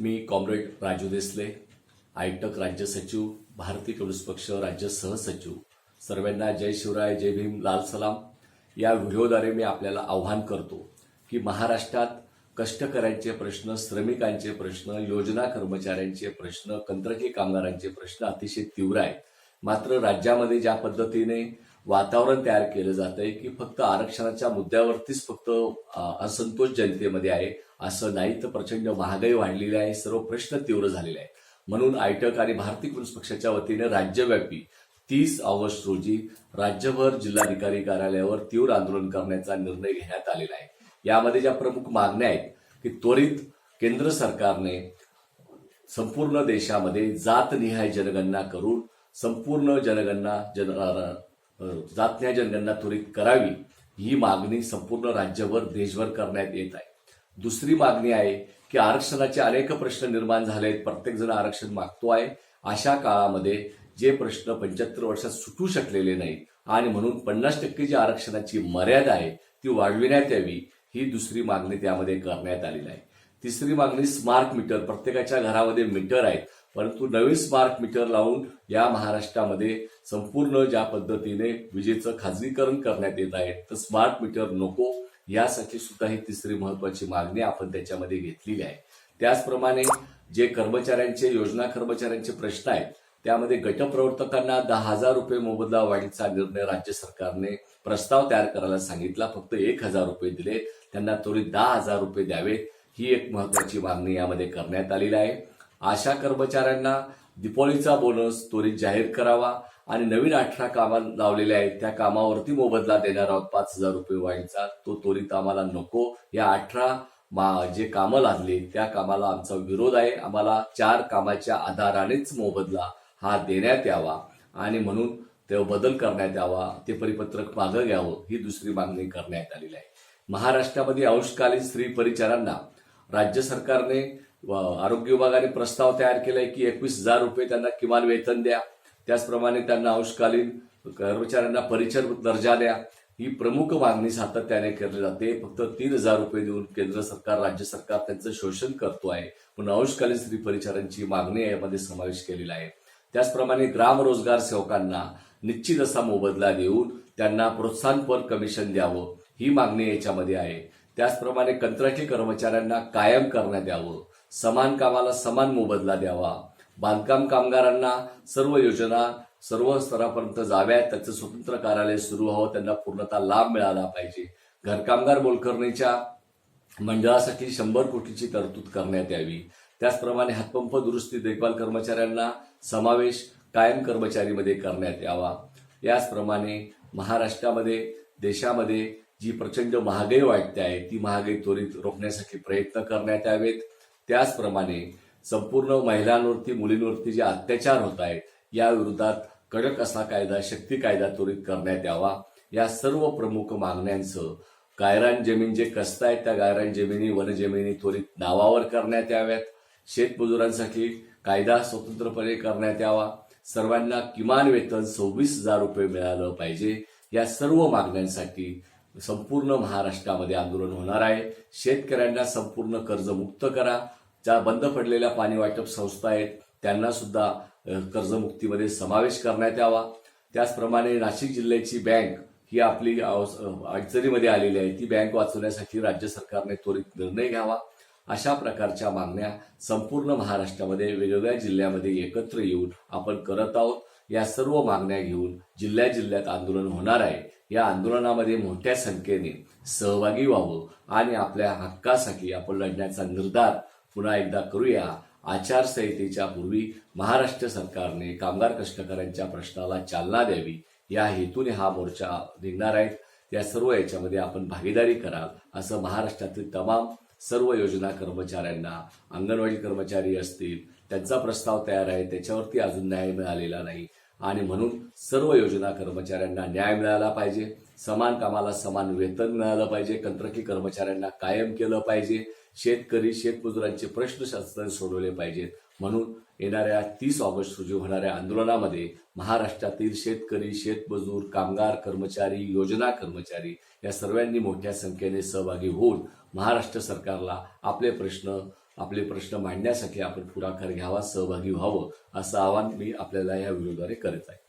मी comrade Raju Desale AITUC राज्य सचिव भारतीय कम्युनिस्ट पक्ष राज्य सहसचिव. सर्वांना जय शिवराय जय भीम लाल सलाम. या व्हिडिओद्वारे मी आपल्याला आव्हान करतो की महाराष्ट्रात कष्टकऱ्यांचे प्रश्न श्रमिकांचे प्रश्न योजना कर्मचाऱ्यांचे प्रश्न कंत्रकी कामगारांचे प्रश्न अतिशय तीव्र आहेत. मात्र राज्यामध्ये ज्या पद्धतीने वातावरण तयार केलं जात आहे की फक्त आरक्षणाच्या मुद्द्यावरतीच फक्त असंतोष जनतेमध्ये आहे असं नाही तर प्रचंड महागाई वाढलेली आहे सर्व प्रश्न तीव्र झालेले आहेत. म्हणून आयटक आणि भारतीय कम्युनिस्ट पक्षाच्या वतीने राज्यव्यापी तीस ऑगस्ट रोजी राज्यभर जिल्हाधिकारी कार्यालयावर तीव्र आंदोलन करण्याचा निर्णय घेण्यात आलेला आहे. यामध्ये ज्या प्रमुख मागण्या आहेत की त्वरित केंद्र सरकारने संपूर्ण देशामध्ये जातनिहाय जनगणना करून संपूर्ण जनगणना जन जातन्या जनगणना त्वरित करावी ही मागणी संपूर्ण राज्यभर देशभर करण्यात येत आहे. दुसरी मागणी आहे की आरक्षणाचे अनेक प्रश्न निर्माण झाले आहेत प्रत्येक जण आरक्षण मागतो आहे. अशा काळामध्ये जे प्रश्न पंच्याहत्तर वर्षात सुटू शकलेले नाहीत आणि म्हणून पन्नास टक्के जी आरक्षणाची मर्यादा आहे ती वाढविण्यात यावी ही दुसरी मागणी त्यामध्ये करण्यात आलेली आहे. तिसरी मागणी स्मार्ट मीटर प्रत्येकाच्या घरामध्ये मीटर आहेत. परंतु नवीन स्मार्ट मीटर लावून या महाराष्ट्रामध्ये संपूर्ण ज्या पद्धतीने विजेचं खाजगीकरण करण्यात येत आहे तर स्मार्ट मीटर नको यासाठी सुद्धा ही तिसरी महत्वाची मागणी आपण त्याच्यामध्ये घेतलेली आहे. त्याचप्रमाणे जे कर्मचाऱ्यांचे योजना कर्मचाऱ्यांचे प्रश्न आहेत त्यामध्ये गटप्रवर्तकांना दहा हजार रुपये मोबदला वाढीचा निर्णय राज्य सरकारने प्रस्ताव तयार करायला सांगितला. फक्त एक हजार रुपये दिले. त्यांना त्वरित दहा हजार रुपये द्यावेत ही एक महत्वाची मागणी यामध्ये करण्यात आलेली आहे. आशा कर्मचाऱ्यांना दिपोळीचा बोनस त्वरित जाहीर करावा आणि नवीन अठरा कामात लावलेल्या आहेत त्या कामावरती मोबदला देणार आहोत. पाच हजार रुपये व्हायचा तो त्वरित आम्हाला नको. या अठरा मा जे कामं लागली त्या कामाला आमचा विरोध आहे. आम्हाला चार कामाच्या आधारानेच मोबदला हा देण्यात यावा आणि म्हणून ते बदल करण्यात यावा ते परिपत्रक मागं घ्यावं ही दुसरी मागणी करण्यात आलेली आहे. महाराष्ट्रामध्ये अंशकालीन स्त्री परिचारांना राज्य सरकारने आरोग्य विभागाने प्रस्ताव तयार केलाय की एकवीस हजार रुपये त्यांना किमान वेतन द्या. त्याचप्रमाणे त्यांना अंशकालीन कर्मचाऱ्यांना परिचर दर्जा द्या. ही प्रमुख मागणी सातत्याने केली जाते. फक्त तीन हजार रुपये देऊन केंद्र सरकार राज्य सरकार त्यांचं शोषण करतो आहे. पण अंशकालीन स्त्री परिचारांची मागणी यामध्ये समावेश केलेला आहे. त्याचप्रमाणे ग्रामरोजगार सेवकांना निश्चित असा मोबदला देऊन त्यांना प्रोत्साहनपर कमिशन द्यावं. ही मागणी याच्यामध्ये आहे. त्याचप्रमाणे कंत्राटी कर्मचाऱ्यांना कायम करण्यात यावं. समान कामाला समान मोबदला द्यावा. बांधकाम कामगारांना सर्व योजना सर्व स्तरापर्यंत जाव्यात. त्याचं स्वतंत्र कार्यालय सुरू व्हावं. त्यांना पूर्णतः लाभ मिळाला पाहिजे. घरकामगार मोलकरणीच्या मंडळासाठी शंभर कोटीची तरतूद करण्यात यावी. त्याचप्रमाणे हातपंप दुरुस्ती देखभाल कर्मचाऱ्यांना समावेश कायम कर्मचारीमध्ये करण्यात यावा. याचप्रमाणे महाराष्ट्रामध्ये देशामध्ये जी प्रचंड महागाई वाटते आहे ती महागाई त्वरित रोखण्यासाठी प्रयत्न करण्यात यावेत. त्याचप्रमाणे संपूर्ण महिलांवरती मुलींवरती जे अत्याचार होत आहेत या विरोधात कडक असा कायदा शक्ती कायदा त्वरित करण्यात यावा. या सर्व प्रमुख मागण्यांचं गायरान जमीन जे कसत आहेत त्या गायरान जमिनी वनजमिनी त्वरित नावावर करण्यात याव्यात. शेतमजुरांसाठी कायदा स्वतंत्रपणे करण्यात यावा. सर्वांना किमान वेतन सव्वीस हजार रुपये मिळालं पाहिजे. या सर्व मागण्यांसाठी संपूर्ण महाराष्ट्रामध्ये आंदोलन होणार आहे. शेतकऱ्यांना संपूर्ण कर्जमुक्त करा. ज्या बंद पडलेल्या पाणी वाटप संस्था आहेत त्यांना सुद्धा कर्जमुक्तीमध्ये समावेश करण्यात यावा. त्याचप्रमाणे नाशिक जिल्ह्याची बँक ही आपली अडचणीमध्ये आलेली आहे. ती बँक वाचवण्यासाठी राज्य सरकारने त्वरित निर्णय घ्यावा. अशा प्रकारच्या मागण्या संपूर्ण महाराष्ट्रामध्ये वेगवेगळ्या जिल्ह्यामध्ये एकत्र येऊन आपण करत आहोत. या सर्व मागण्या घेऊन जिल्ह्या जिल्ह्यात आंदोलन होणार आहे. या आंदोलनामध्ये मोठ्या संख्येने सहभागी व्हावं आणि आपल्या हक्कासाठी आपण लढण्याचा निर्धार पुन्हा एकदा करूया. आचारसंहितेच्या पूर्वी महाराष्ट्र सरकारने कामगार कष्टकऱ्यांच्या प्रश्नाला चालना द्यावी. या हेतूने हा मोर्चा निघणार आहे. या सर्व याच्यामध्ये आपण भागीदारी कराल असं महाराष्ट्रातील तमाम सर्व योजना कर्मचाऱ्यांना अंगणवाडी कर्मचारी असतील त्यांचा प्रस्ताव तयार आहे. त्याच्यावरती अजून न्याय मिळालेला नाही. आणि म्हणून सर्व योजना कर्मचाऱ्यांना न्याय मिळाला पाहिजे. समान कामाला समान वेतन मिळालं पाहिजे. कंत्रकी कर्मचाऱ्यांना कायम केलं पाहिजे. शेतकरी शेतमजुरांचे प्रश्न शासनाने सोडवले पाहिजेत. म्हणून येणाऱ्या तीस ऑगस्ट रोजी होणाऱ्या आंदोलनामध्ये महाराष्ट्रातील शेतकरी शेतमजूर कामगार कर्मचारी योजना कर्मचारी या सर्वांनी मोठ्या संख्येने सहभागी होऊन महाराष्ट्र सरकारला आपले प्रश्न आपले प्रश्न मांडण्यासाठी आपण पुढाकार घ्यावा सहभागी व्हावं असं आवाहन मी आपल्याला या व्हिडिओद्वारे करत आहे.